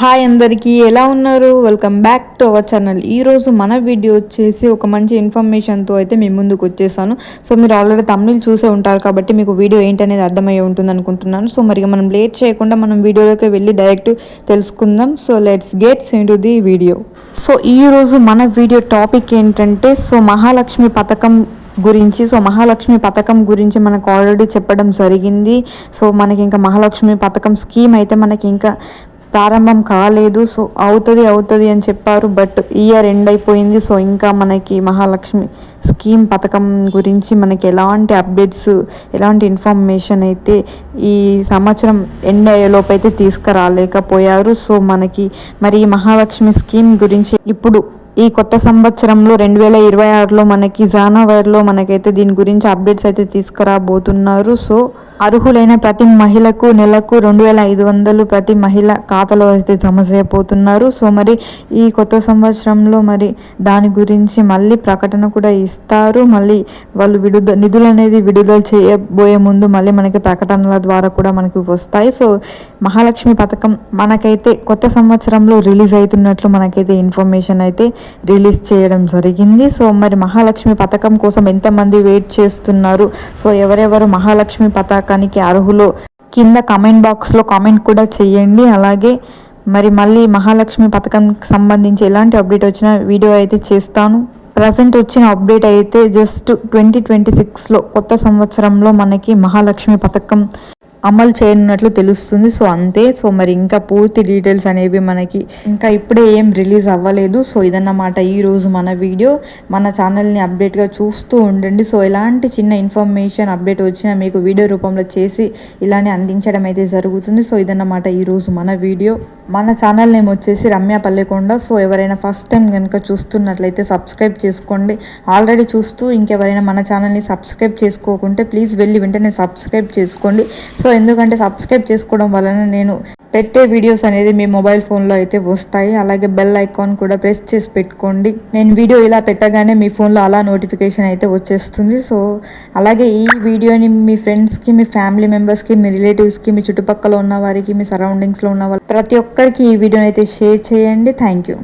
Hi అందరికీ ఎలా ఉన్నారు? Welcome back to our channel ఈరోజు మన వీడియో వచ్చేసి ఒక మంచి ఇన్ఫర్మేషన్తో అయితే మీ ముందుకు వచ్చేసాను. సో మీరు ఆల్రెడీ తమిళ్ చూసే ఉంటారు కాబట్టి మీకు వీడియో ఏంటనేది అర్థమయ్యే ఉంటుంది అనుకుంటున్నాను. సో మరి మనం లేట్ చేయకుండా మనం వీడియోలోకి వెళ్ళి డైరెక్ట్ తెలుసుకుందాం. So let's gets in the video so ఈరోజు మన వీడియో టాపిక్ ఏంటంటే సో మహాలక్ష్మి పథకం గురించి సో మహాలక్ష్మి పథకం గురించి మనకు ఆల్రెడీ చెప్పడం జరిగింది. సో మనకి ఇంకా మహాలక్ష్మి పథకం స్కీమ్ అయితే మనకి ఇంకా ప్రారంభం కాలేదు. సో అవుతుంది అవుతుంది అని చెప్పారు. బట్ ఇయర్ ఎండ్ అయిపోయింది. సో ఇంకా మనకి మహాలక్ష్మి స్కీమ్ పథకం గురించి మనకి ఎలాంటి అప్డేట్స్ ఎలాంటి ఇన్ఫర్మేషన్ అయితే ఈ సంవత్సరం ఎండ్ అయ్యేలోపు అయితే తీసుకురాలేకపోయారు. సో మనకి మరి మహాలక్ష్మి స్కీమ్ గురించి ఇప్పుడు ఈ కొత్త సంవత్సరంలో రెండు వేల ఇరవై ఆరులో మనకి జానవరిలో మనకైతే దీని గురించి అప్డేట్స్ అయితే తీసుకురాబోతున్నారు. సో అర్హులైన ప్రతి మహిళకు నెలకు రెండు వేల ఐదు వందలు ప్రతి మహిళ ఖాతాలో అయితే జమ చేయబోతున్నారు. సో మరి ఈ కొత్త సంవత్సరంలో మరి దాని గురించి మళ్ళీ ప్రకటన కూడా ఇస్తారు. మళ్ళీ వాళ్ళు విడుదల నిధులు అనేది విడుదల చేయబోయే ముందు మళ్ళీ మనకి ప్రకటనల ద్వారా కూడా మనకి వస్తాయి. సో మహాలక్ష్మి పథకం మనకైతే కొత్త సంవత్సరంలో రిలీజ్ అవుతున్నట్లు మనకైతే ఇన్ఫర్మేషన్ అయితే రిలీజ్ చేయడం జరిగింది. సో మరి మహాలక్ష్మి పథకం కోసం ఎంతమంది వెయిట్ చేస్తున్నారు? సో ఎవరెవరు మహాలక్ష్మి పథకానికి అర్హులు? కింద కామెంట్ బాక్స్లో కామెంట్ కూడా చేయండి. అలాగే మరి మళ్ళీ మహాలక్ష్మి పథకంకి సంబంధించి ఎలాంటి అప్డేట్ వచ్చినా వీడియో అయితే చేస్తాను. ప్రజెంట్ వచ్చిన అప్డేట్ అయితే జస్ట్ ట్వంటీ ట్వంటీ సిక్స్లో కొత్త సంవత్సరంలో మనకి మహాలక్ష్మి పథకం అమలు చేయనున్నట్లు తెలుస్తుంది. సో అంతే. సో మరి ఇంకా పూర్తి డీటెయిల్స్ అనేవి మనకి ఇంకా ఇప్పుడే ఏం రిలీజ్ అవ్వలేదు. సో ఇదన్నమాట ఈరోజు మన వీడియో. మన ఛానల్ని అప్డేట్గా చూస్తూ ఉండండి. సో ఎలాంటి చిన్న ఇన్ఫర్మేషన్ అప్డేట్ వచ్చినా మీకు వీడియో రూపంలో చేసి ఇలానే అందించడం అయితే జరుగుతుంది. సో ఇదన్నమాట ఈరోజు మన వీడియో. మన ఛానల్ నేమ్ వచ్చేసి రమ్య పల్లెకొండ. సో ఎవరైనా ఫస్ట్ టైం కనుక చూస్తున్నట్లయితే సబ్స్క్రైబ్ చేసుకోండి. ఆల్రెడీ చూస్తూ ఇంకెవరైనా మన ఛానల్ని సబ్స్క్రైబ్ చేసుకోకుంటే ప్లీజ్ వెళ్ళి వెంటనే సబ్స్క్రైబ్ చేసుకోండి. సో ఎందుకంటే సబ్స్క్రైబ్ చేసుకోవడం వలన నేను పెట్టే వీడియోస్ అనేది మీ మొబైల్ ఫోన్లో అయితే వస్తాయి. అలాగే బెల్ ఐకాన్ కూడా ప్రెస్ చేసి పెట్టుకోండి. నేను వీడియో ఇలా పెట్టగానే మీ ఫోన్లో అలా నోటిఫికేషన్ అయితే వచ్చేస్తుంది. సో అలాగే ఈ వీడియోని మీ ఫ్రెండ్స్కి మీ ఫ్యామిలీ మెంబర్స్కి మీ రిలేటివ్స్కి మీ చుట్టుపక్కల ఉన్న వారికి మీ సరౌండింగ్స్లో ఉన్న వారికి ప్రతి ఒక్కరికి ఈ వీడియోని అయితే షేర్ చేయండి. Thank you